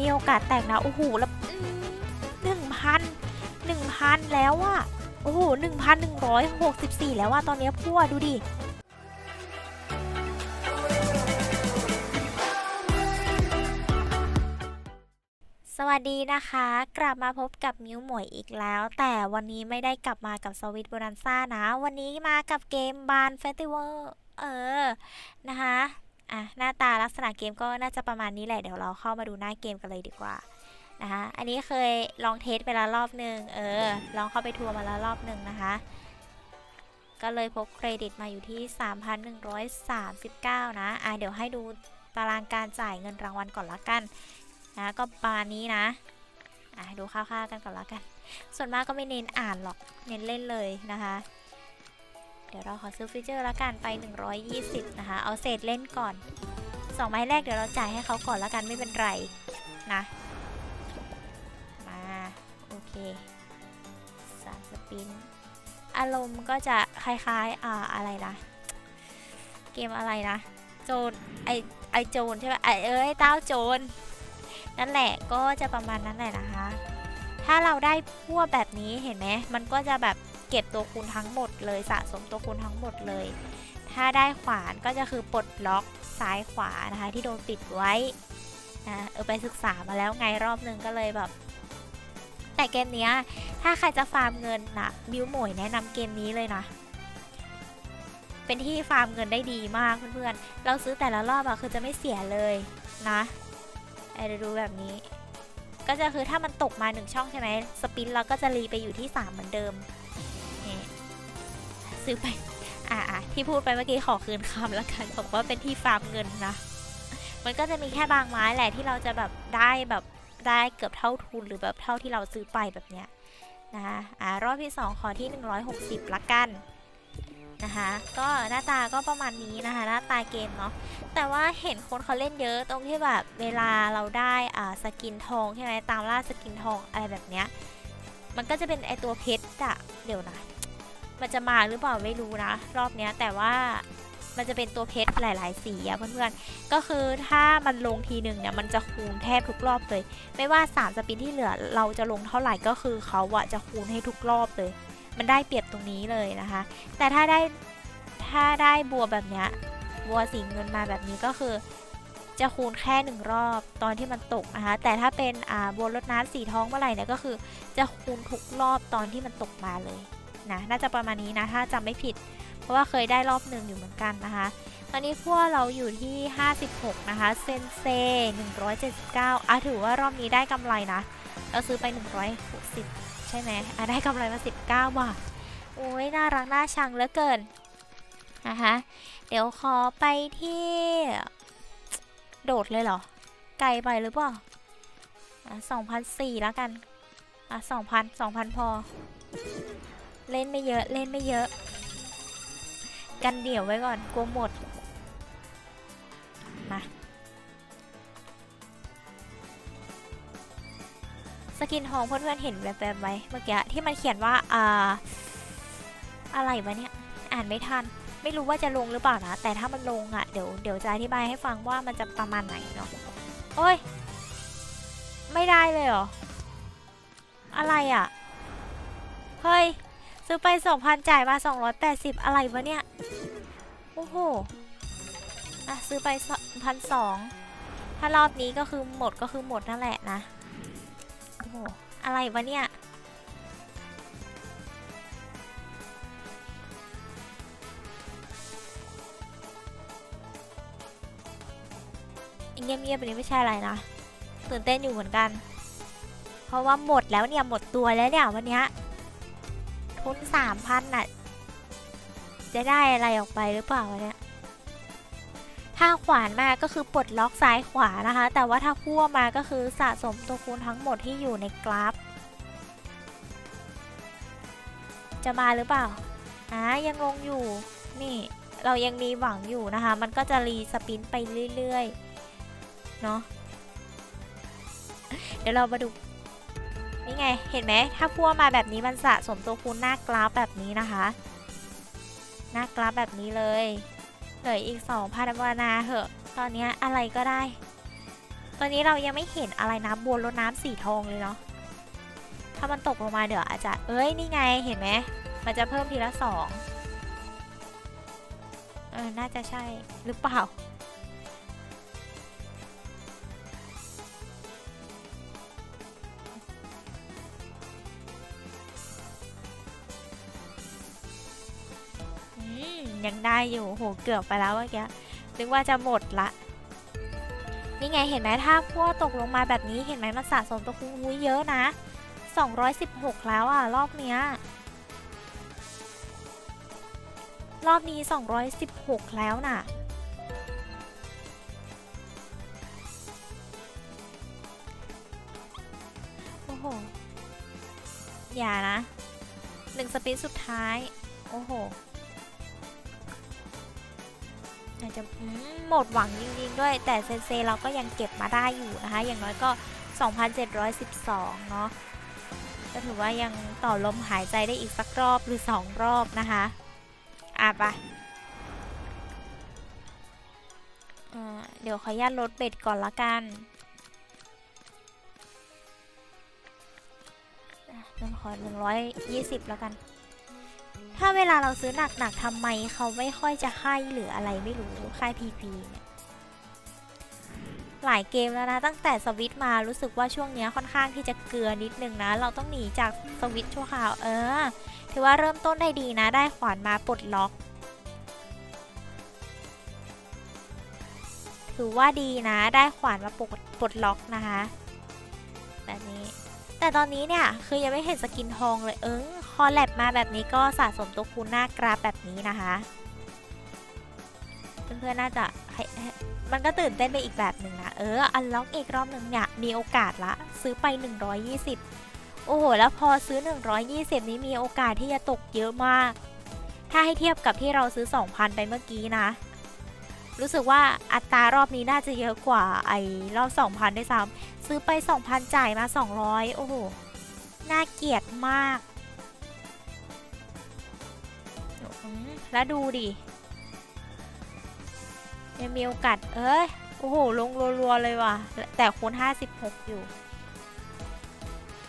มีโอกาสแตกนะ โอ้โห แล้วหนึ่งพันหนึ่งพันแล้วอะโอ้โหหนึ่งพันหนึ่งร้อยหกสิบสี่แล้วอะตอนนี้พั่วดูดิสวัสดีนะคะ กลับมาพบกับมิวหมวยอีกแล้ว แต่วันนี้ไม่ได้กลับมากับสวิตโบนันซ่านะ วันนี้มากับเกมบานเฟสติวัลเออ นะคะ อะหน้าตาลักษณะเกมก็น่าจะประมาณนี้แหละเดี๋ยวเราเข้ามาดูหน้าเกมกันเลยดีกว่านะคะอันนี้เคยลองเทสไปแล้วรอบหนึ่งเออลองเข้าไปทัวร์มาแล้วรอบหนึ่งนะคะ ก็เลยพบเครดิตมาอยู่ที่ 3,139 นะอะเดี๋ยวให้ดูตารางการจ่ายเงินรางวัลก่อนละกันนะก็ประมาณนี้นะอะดูค่าๆกันก่อนละกัน ส่วนมากก็ไม่เน้นอ่านหรอกเน้นเล่นเลยนะคะ เดี๋ยวเราขอซื้อฟีเจอร์ละกันไป 120 นะคะ เอาเศษเล่นก่อน 2 ไม้แรกเดี๋ยวเราจ่ายให้เขาก่อนละกันไม่เป็นไร นะ มา โอเคสามสปิน อารมณ์ก็จะคล้ายๆ อ่าอะไรนะ เกมอะไรนะ โจรไอไอโจรใช่ไหมไอเอ้ยเต้าโจรนั่นแหละก็จะประมาณนั้นแหละนะคะ ถ้าเราได้พวแบบนี้เห็นไหมมันก็จะแบบ เก็บตัวคูณทั้งหมดเลยสะสมตัวคูณทั้งหมดเลย ถ้าได้ขวานก็จะคือปลดล็อกซ้ายขวานะคะที่โดนปิดไว้นะเออไปศึกษามาแล้วไงรอบนึงก็เลยแบบ แต่เกมนี้ถ้าใครจะฟาร์มเงินนะบิวหมวยแนะนำเกมนี้เลยนะเป็นที่ฟาร์มเงินได้ดีมากเพื่อนๆ เราซื้อแต่ละรอบอะคือจะไม่เสียเลยนะเดดูแบบนี้ ก็จะคือถ้ามันตกมาหนึ่งช่องใช่ไหมสปินเราก็จะรีไปอยู่ที่ 3 เหมือนเดิม ซื้อไป อ่าที่พูดไปเมื่อกี้ขอคืนคำแล้วกันบอกว่าเป็นที่ฟาร์มเงินนะ มันก็จะมีแค่บางไม้แหละที่เราจะแบบได้แบบได้เกือบเท่าทุนหรือแบบเท่าที่เราซื้อไปแบบเนี้ยนะคะอ่ารอบที่ 2 ขอที่ 160 ละกันนะคะก็หน้าตาก็ประมาณนี้นะคะหน้าตาเกมเนาะแต่ว่าเห็นคนเขาเล่นเยอะตรงที่แบบเวลาเราได้อ่าสกินทองใช่ไหมตามล่าสกินทองอะไรแบบเนี้ยมันก็จะเป็นไอตัวเพชรอะเดี๋ยวนะ มันจะมาหรือเปล่าไม่รู้นะ รอบเนี้ยแต่ว่ามันจะเป็นตัวเพชรหลาย ๆ สีอะเพื่อนๆ ก็คือถ้ามันลงทีหนึ่งเนี่ยมันจะคูณแทบทุกรอบเลย ไม่ว่า3สปินที่เหลือเราจะลงเท่าไหร่ก็คือเขาอะจะคูณให้ทุกรอบเลย มันได้เปรียบตรงนี้เลยนะคะ แต่ถ้าได้ถ้าได้บัวแบบเนี้ยบัวสีเงินมาแบบนี้ก็คือ จะคูณแค่หนึ่งรอบตอนที่มันตกนะคะแต่ถ้าเป็นอ่าบัวรดน้ำสีทองเมื่อไหร่เนี่ยก็คือ จะคูณทุกรอบตอนที่มันตกมาเลย นะน่าจะประมาณนี้นะถ้าจำไม่ผิด เพราะว่าเคยได้รอบหนึ่งอยู่เหมือนกันนะคะ ตอนนี้พวกเราอยู่ที่ 56 นะคะ เซนเซ 179อะถือว่ารอบนี้ได้กำไรนะ เราซื้อไป 160 ใช่ไหมอะได้กำไรมา 19 บาทโอ้ยน่ารักน่าชังเหลือเกินนะคะเดี๋ยวขอไปที่โดดเลยเหรอ ไกลไปหรือเปล่าอะสองพันสี่แล้วกัน อะสองพันสองพันพอ เล่นไม่เยอะเล่นไม่เยอะ กันเดี่ยวไว้ก่อนกลัวหมด มาสกินทองเพื่อนๆเห็นแบบๆไหมเมื่อกี้ที่มันเขียนว่าอ่าอะไรวะเนี่ยอ่านไม่ทัน ไม่รู้ว่าจะลงหรือเปล่านะ แต่ถ้ามันลงอะ่ะเดี๋ยวเดี๋ยวจะอธิบายให้ฟังว่ามันจะประมาณไหนเนาะโอ้ย ไม่ได้เลยเหรอ อะไรอะ่ะ เฮ้ย ซื้อไป 2,000 จ่ายมา 280 อะไรวะเนี่ย โอ้โห อะ ซื้อไปพันสองถ้ารอบนี้ก็คือหมดก็คือหมดนั่นแหละนะ โอ้โห อะไรวะเนี่ยเงียบๆแบบนี้ไม่ใช่อะไรนะ ตื่นเต้นอยู่เหมือนกัน เพราะว่าหมดแล้วเนี่ย หมดตัวแล้วเนี่ยวันเนี้ย ทุนสามพันน่ะ จะได้อะไรออกไปหรือเปล่าเนี่ย ถ้าขวานมาก็คือปลดล็อกซ้ายขวานะคะ แต่ว่าถ้าพั่วมาก็คือสะสมตัวคูณทั้งหมดที่อยู่ในกราฟ จะมาหรือเปล่าอ่ายังลงอยู่ นี่เรายังมีหวังอยู่นะคะ มันก็จะรีสปินไปเรื่อย ๆ เนาะ เดี๋ยวเรามาดู นี่ไง เห็นไหม ถ้าพั่วมาแบบนี้มันสะสมตัวคูณหน้ากราฟแบบนี้นะคะ หน้ากราฟแบบนี้เลย เหลืออีก2พันวานาเหอะ ตอนนี้อะไรก็ได้ ตอนนี้เรายังไม่เห็นอะไรนะบัวรดน้ำสีทองเลยเนาะ ถ้ามันตกลงมาเดี๋ยวอาจจะเอ้ย นี่ไง เห็นไหม มันจะเพิ่มทีละสองเออ น่าจะใช่ หรือเปล่า อยู่โหเกือบไปแล้วเมื่อกี้นึกว่าจะหมดละ นี่ไงเห็นไหมถ้าพวตกลงมาแบบนี้เห็นไหมมันสะสมตัวคูณเยอะนะ 216 แล้วอะ รอบเนี้ยรอบนี้ 216 แล้วน่ะ โอ้โห อย่านะ หนึ่งสปินสุดท้าย โอ้โห อาจจะหมดหวังจริงๆด้วย แต่เซนเซเราก็ยังเก็บมาได้อยู่นะคะ อย่างน้อยก็ 2,712 เนาะก็ถือว่ายังต่อลมหายใจได้อีกสักรอบหรือ 2 รอบนะคะอะไปะเดี๋ยวขออนุญาตลดเบ็ดก่อนละกันอะเดี๋ยวขอ 120 แล้วกัน ถ้าเวลาเราซื้อหนักๆทำไมเขาไม่ค่อยจะให้หรืออะไรไม่รู้ค่ายพีพีเนี่ยหลายเกมแล้วนะ ตั้งแต่สวิตมารู้สึกว่าช่วงเนี้ยค่อนข้างที่จะเกลือนิดนึงนะ เราต้องหนีจากสวิตชั่วคราวเออ ถือว่าเริ่มต้นได้ดีนะ ได้ขวานมาปลดล็อก ถือว่าดีนะ ได้ขวานมาปลดปลดล็อกนะคะ แบบนี้ แต่ตอนนี้เนี่ย คือยังไม่เห็นสกินทองเลยเออค อแลบมาแบบนี้ก็สะสมตัวคูณหน้ากราฟแบบนี้นะคะเพื่อนๆน่าจะมันก็ตื่นเต้นไปอีกแบบหนึ่งนะเอออันล็อกอีกรอบหนึ่งเนี่ยมีโอกาสละ ซื้อไป 120 โอ้โห แล้วพอซื้อ 120 นี้มีโอกาสที่จะตกเยอะมาก ถ้าให้เทียบกับที่เราซื้อ 2,000 ไปเมื่อกี้นะ รู้สึกว่าอัตรารอบนี้น่าจะเยอะกว่าไอ้รอบ 2,000 ด้วยซ้ำซื้อไป 2,000 จ่ายมา 200 โอ้โห น่าเกลียดมาก แล้วดูดิยังมีโอกาสเอ้ย โอ้โห ลงรัวๆเลยว่ะ แต่คูณ56 อยู่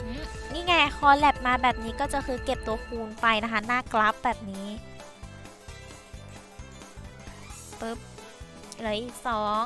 อืมนี่ไง คอแลบมาแบบนี้ก็จะคือเก็บตัวคูณไปนะคะ หน้ากราฟแบบนี้ปึ๊บเหลืออีกสอง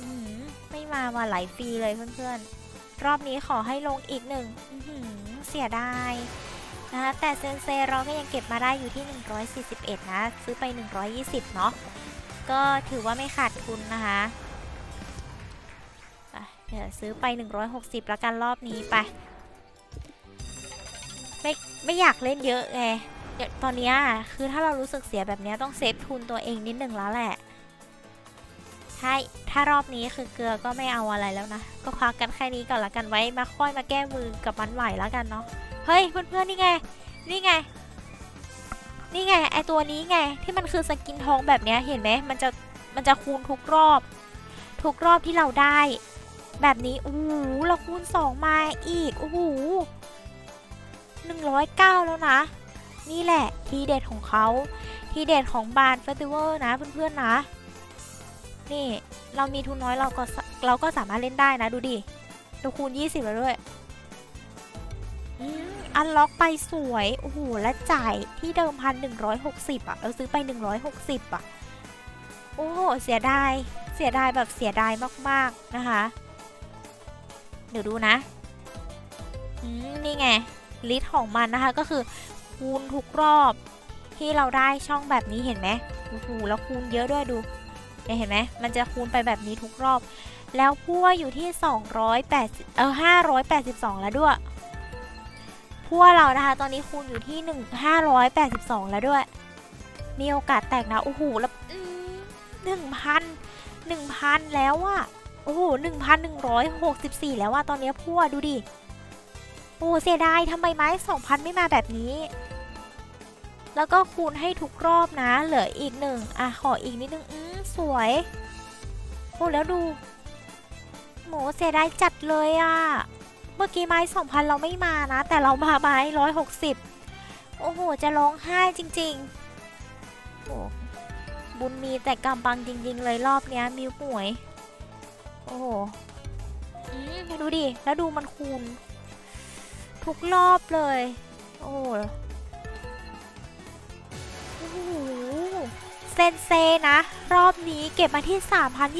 อืมไม่มาว่าไหลฟรีเลยเพื่อนๆ รอบนี้ขอให้ลงอีกหนึ่งอื้อหือเสียดาย นะคะแต่เซนเซเราก็ยังเก็บมาได้อยู่ที่ 141 นะ ซื้อไป 120 เนาะก็ถือว่าไม่ขาดทุนนะคะเดี๋ยวซื้อไป 160 แล้วกันรอบนี้ไป ไม่ไม่อยากเล่นเยอะไงเดี๋ยวตอนเนี้ยคือถ้าเรารู้สึกเสียแบบเนี้ยต้องเซฟทุนตัวเองนิดหนึ่งแล้วแหละถ้าถ้ารอบนี้คือเกลือก็ไม่เอาอะไรแล้วนะ ก็พักกันแค่นี้ก่อนละกันไว้มาค่อยมาแก้มือกับมันใหม่แล้วกันเนาะ เฮ้ยเพื่อนๆนี่ไง นี่ไง นี่ไงไอตัวนี้ไง ที่มันคือสกินทองแบบเนี้ยเห็นไหมมันจะมันจะคูณทุกรอบ ทุกรอบที่เราได้ แบบนี้โอ้โหเราคูณสองมาอีกโอ้โหหนึ่งร้อยเก้าแล้วนะ นี่แหละทีเด็ดของเขาทีเด็ดของบานเฟสติวัลนะเพื่อนๆนะ นี่เรามีทุนน้อยเราก็เราก็สามารถเล่นได้นะ ดูดิเราคูณ 20แล้วด้วย อืม อันล็อกไปสวยโอ้โหและจ่ายที่เดิมพันหนึ่งร้อยหกสิบอะเราซื้อไป160อยหกสิบอะโอ้โหเสียดายเสียดายแบบเสียดายมากๆนะคะเดี๋ยวดูนะนี่ไง ลิสต์ของมันนะคะก็คือคูณทุกรอบที่เราได้ช่องแบบนี้เห็นไหมโอ้โหแล้วคูณเยอะด้วยดูเนี่ยเห็นไหมมันจะคูณไปแบบนี้ทุกรอบ แล้วพั่วอยู่ที่ 280เออ582 แล้วด้วย พั่วเรานะคะ ตอนนี้คูณอยู่ที่1 582 แล้วด้วย มีโอกาสแตกนะ โอ้โห แล้วหนึ่งพันหนึ่งพันแล้วอะโอ้โหหนึ่งพันหนึ่งร้อยหกสิบสี่แล้วอะตอนนี้พั่วดูดิ โอ้เสียดายทำไมไม้สองพันไม่มาแบบนี้ แล้วก็คูณให้ทุกรอบนะ เหลืออีกหนึ่งอะ ขออีกนิดนึง อืมสวย โอ้แล้วดูโหเสียดายจัดเลยอะ เมื่อกี้ไม้สองพันเราไม่มานะ แต่เรามาไม้ร้อยหกสิบโอ้โห จะร้องไห้จริงๆโอ้บุญมีแต่กำบังจริง ๆ เลยรอบเนี้ยมิวป่วย โอ้โหอืมดูดิ แล้วดูมันคูณ ทุกรอบเลย โอ้โหโอ้โหเซนเซนะ รอบนี้เก็บมาที่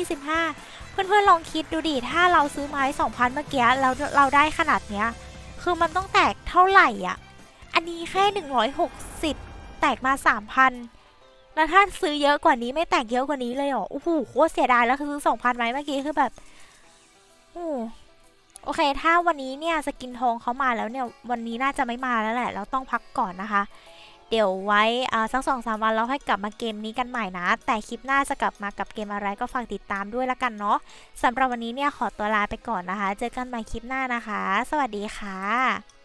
3,025 เพื่อนๆลองคิดดูดิ ถ้าเราซื้อไม้2,000เมื่อกี้แล้วเราได้ขนาดเนี้ย คือมันต้องแตกเท่าไหร่อะ อันนี้แค่ 160 แตกมา 3,000 แล้วถ้าซื้อเยอะกว่านี้ไม่แตกเยอะกว่านี้เลยเหรอ โอ้โหโคตรเสียดายแล้วคือซื้อ2,000ไม้เมื่อกี้คือแบบโอ้โอเค ถ้าวันนี้เนี่ยสกินทองเขามาแล้วเนี่ย วันนี้น่าจะไม่มาแล้วแหละ เราต้องพักก่อนนะคะ เดี๋ยวไว้สักสองสามวันเราให้กลับมาเกมนี้กันใหม่นะ แต่คลิปหน้าจะกลับมากับเกมอะไรก็ฝากติดตามด้วยละกันเนาะสำหรับวันนี้เนี่ยขอตัวลาไปก่อนนะคะ เจอกันใหม่คลิปหน้านะคะ สวัสดีค่ะ